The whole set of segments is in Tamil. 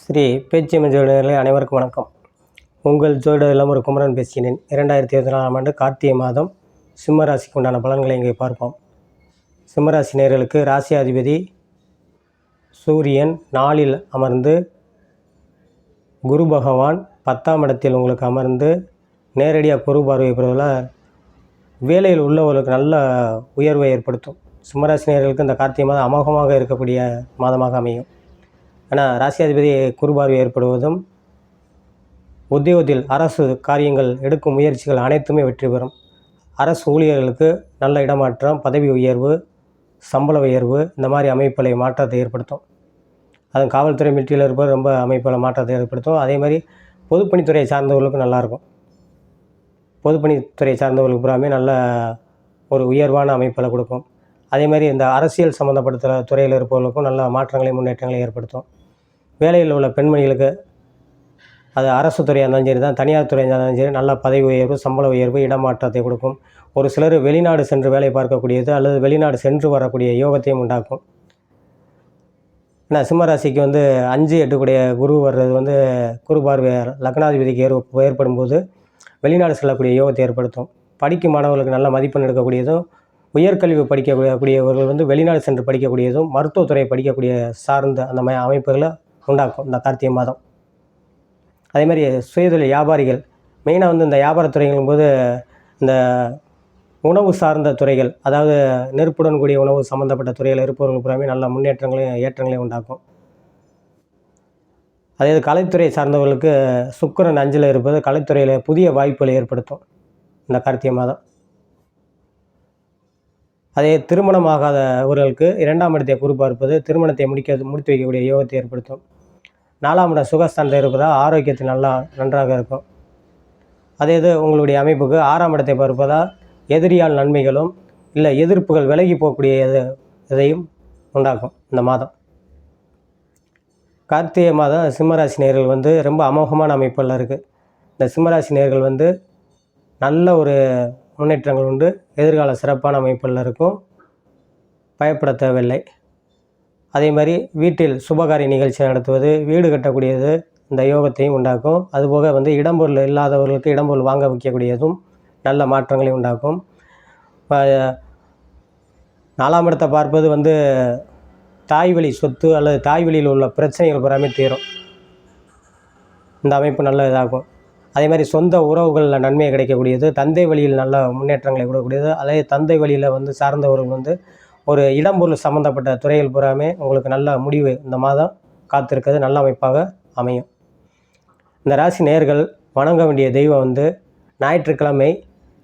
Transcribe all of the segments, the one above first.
ஸ்ரீ பேச்சியம்மன் ஜோதிடர்களே அனைவருக்கும் வணக்கம். உங்கள் ஜோடர் இல்லாமல் ஒரு குமரன் பேசினேன் இரண்டாயிரத்தி இருபத்தி நாலாம் ஆண்டு கார்த்திகை மாதம் சிம்ம ராசிக்கு உண்டான பலன்களை இங்கே பார்ப்போம். சிம்மராசி நேர்களுக்கு ராசி அதிபதி சூரியன் நாளில் அமர்ந்து குரு பகவான் பத்தாம் இடத்தில் உங்களுக்கு அமர்ந்து நேரடியாக குரு பார்வை பெறுவதால் வேலையில் உள்ளவர்களுக்கு நல்ல உயர்வை ஏற்படுத்தும். சிம்மராசினியர்களுக்கு இந்த கார்த்திகை மாதம் அமோகமாக இருக்கக்கூடிய மாதமாக அமையும். ஆனால் ராசியாதிபதி குறுபார்வை ஏற்படுவதும் உத்தியோகத்தில் அரசு காரியங்கள் எடுக்கும் முயற்சிகள் அனைத்துமே வெற்றி பெறும். அரசு ஊழியர்களுக்கு நல்ல இடமாற்றம் பதவி உயர்வு சம்பள உயர்வு இந்த மாதிரி அமைப்புகளை மாற்றத்தை ஏற்படுத்தும். அது காவல்துறை மிலிட்டரியில் இருப்பது ரொம்ப அமைப்பில் மாற்றத்தை ஏற்படுத்தும். அதே மாதிரி பொதுப்பணித்துறையை சார்ந்தவர்களுக்கும் நல்லாயிருக்கும் பொதுப்பணித்துறையை சார்ந்தவர்களுக்கு பூராமே நல்ல ஒரு உயர்வான அமைப்பில் கொடுக்கும். அதே மாதிரி இந்த அரசியல் சம்மந்தப்படுத்துகிற துறையில் இருப்பவர்களுக்கும் நல்ல மாற்றங்களை முன்னேற்றங்களை ஏற்படுத்தும். வேலையில் உள்ள பெண்மணிகளுக்கு அது அரசு துறையாக இருந்தாலும் சரி தான் தனியார் துறையாக இருந்தாலும் சரி நல்ல பதவி உயர்வு சம்பள உயர்வு இடமாற்றத்தை கொடுக்கும். ஒரு சிலர் வெளிநாடு சென்று வேலை பார்க்கக்கூடியது அல்லது வெளிநாடு சென்று வரக்கூடிய யோகத்தையும் உண்டாக்கும். ஏன்னா சிம்மராசிக்கு வந்து அஞ்சு எட்டுக்குடைய குரு வர்றது வந்து குரு பார்வையார் லக்னாதிபதிக்கு ஏற் ஏற்படும் போது வெளிநாடு செல்லக்கூடிய யோகத்தை ஏற்படுத்தும். படிக்கும் மாணவர்களுக்கு நல்ல மதிப்பெண் எடுக்கக்கூடியதும் உயர்கல்வி படிக்கக்கூடியவர்கள் வந்து வெளிநாடு சென்று படிக்கக்கூடியதும் மருத்துவத்துறை படிக்கக்கூடிய சார்ந்த அந்த மாதிரி அமைப்புகளை உண்டாக்கும் இந்த கார்த்திகை மாதம். அதே மாதிரி சுயதொழில் வியாபாரிகள் மெயினாக வந்து இந்த வியாபாரத்துறைங்கும் போது இந்த உணவு சார்ந்த துறைகள் அதாவது நெருப்புடன் கூடிய உணவு சம்மந்தப்பட்ட துறையில் இருப்பவர்கள் பூராமே நல்ல முன்னேற்றங்களையும் ஏற்றங்களையும் உண்டாக்கும். அதே கலைத்துறை சார்ந்தவர்களுக்கு சுக்கரன் அஞ்சில் இருப்பது கலைத்துறையில் புதிய வாய்ப்புகளை ஏற்படுத்தும் இந்த கார்த்திகை மாதம். அதே திருமணமாகாதவர்களுக்கு இரண்டாம் இடத்தை குறிப்பாக இருப்பது திருமணத்தை முடிக்க முடித்து வைக்கக்கூடிய யோகத்தை ஏற்படுத்தும். நாலாம் இடம் சுகஸ்தானத்தில் இருப்பதால் ஆரோக்கியத்தை நல்லா நன்றாக இருக்கும். அதே இது உங்களுடைய அமைப்புக்கு ஆறாம் இடத்தை பார்ப்பதால் எதிரியால் நன்மைகளும் இல்லை எதிர்ப்புகள் விலகி போகக்கூடிய இது இதையும் உண்டாக்கும் இந்த மாதம். கார்த்திகை மாதம் சிம்மராசி நேர்கள் வந்து ரொம்ப அமோகமான அமைப்பில் இருக்குது இந்த சிம்மராசி நேர்கள் வந்து நல்ல ஒரு முன்னேற்றங்கள் உண்டு. எதிர்கால சிறப்பான அமைப்பில் இருக்கும். பயப்பட தேவையில்லை. அதே மாதிரி வீட்டில் சுபகாரிய நிகழ்ச்சி நடத்துவது வீடு கட்டக்கூடியது இந்த யோகத்தையும் உண்டாக்கும். அதுபோக வந்து இடம்பொருள் இல்லாதவர்களுக்கு இடம்பொருள் வாங்க வைக்கக்கூடியதும் நல்ல மாற்றங்களை உண்டாக்கும். நாலாம் இடத்தை பார்ப்பது வந்து தாய் வழி சொத்து அல்லது தாய் வழியில் உள்ள பிரச்சனைகள் பூராமே தீரும். இந்த அமைப்பு நல்ல இதாகும். அதே மாதிரி சொந்த உறவுகளில் நன்மை கிடைக்கக்கூடியது தந்தை வழியில் நல்ல முன்னேற்றங்களை கொடுக்கக்கூடியது அதே தந்தை வழியில் வந்து சார்ந்தவர்கள் வந்து ஒரு இடம்பொருள் சம்மந்தப்பட்ட துறைகள் பூராமே உங்களுக்கு நல்ல முடிவு இந்த மாதம் காத்திருக்கிறது நல்ல அமைப்பாக அமையும். இந்த ராசி நேர்கள் வணங்க வேண்டிய தெய்வம் வந்து ஞாயிற்றுக்கிழமை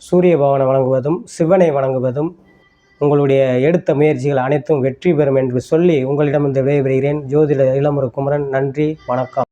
சூரிய பகவானை வணங்குவதும் சிவனை வணங்குவதும் உங்களுடைய எடுத்த முயற்சிகள் அனைத்தும் வெற்றி பெறும் என்று சொல்லி உங்களிடம் இந்த விடைபெறுகிறேன். ஜோதிட இளமுரு குமரன் நன்றி வணக்கம்.